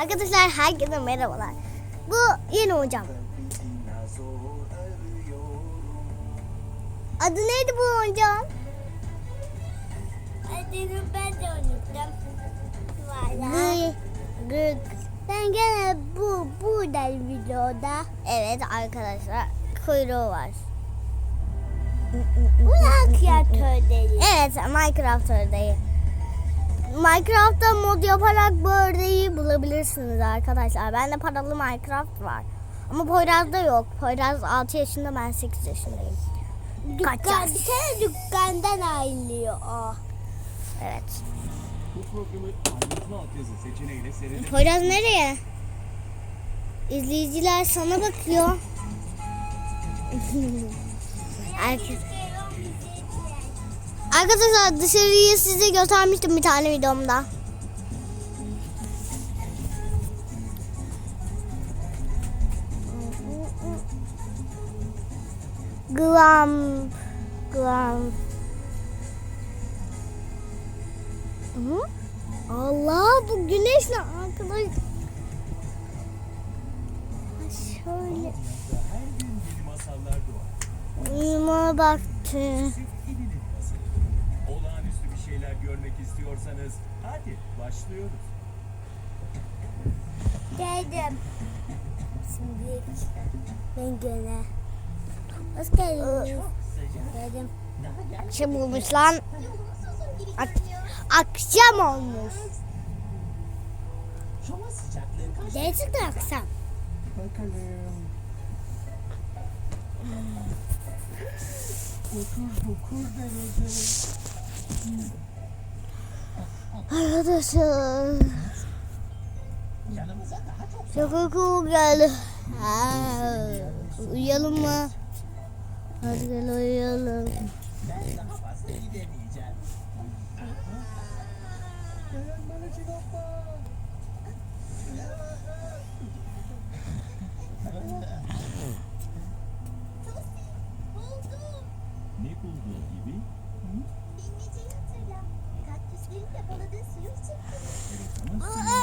Arkadaşlar herkese merhabalar. Bu yeni hocam. Adı neydi bu hocam? Adını ben de unuttum. Valla. Gı, gı, Ben gene bu burada videoda. evet arkadaşlar kuyruğu var. Bu kreatörleri. Evet Minecraft ördeği. Minecraft'ta mod yaparak bu ördeği bulabilirsiniz arkadaşlar. Bende paralı Minecraft var. Ama Poyraz'da yok. Poyraz 6 yaşında ben 8 yaşındayım. Dükkan, Kaçacağız. bir kere dükkandan ayrılıyor o. Evet. Bu programı ayrıntılı altyazı seçeneğiyle seyredebilirsiniz. Poyraz nereye? İzleyiciler sana bakıyor. Herkes- Arkadaşlar dışarıyı size göstermiştim bir tane videomda. Glam Glam Hı? Allah bu güneş ne arkadaş? Şöyle uyuma baktı. İstiyorsanız hadi başlıyoruz. Geldim. Şimdi ben gene. Hoş geldiniz. Geldim. Akşam olmuş lan. Ak- akşam olmuş. Kaç? Gerçekten akşam. Bakalım. 39 derece. Arkadaşlar çok çok uyku geldi. Ha, uyuyalım mı? Hadi gel uyuyalım. ben daha fazla gidemeyeceğim. Oh.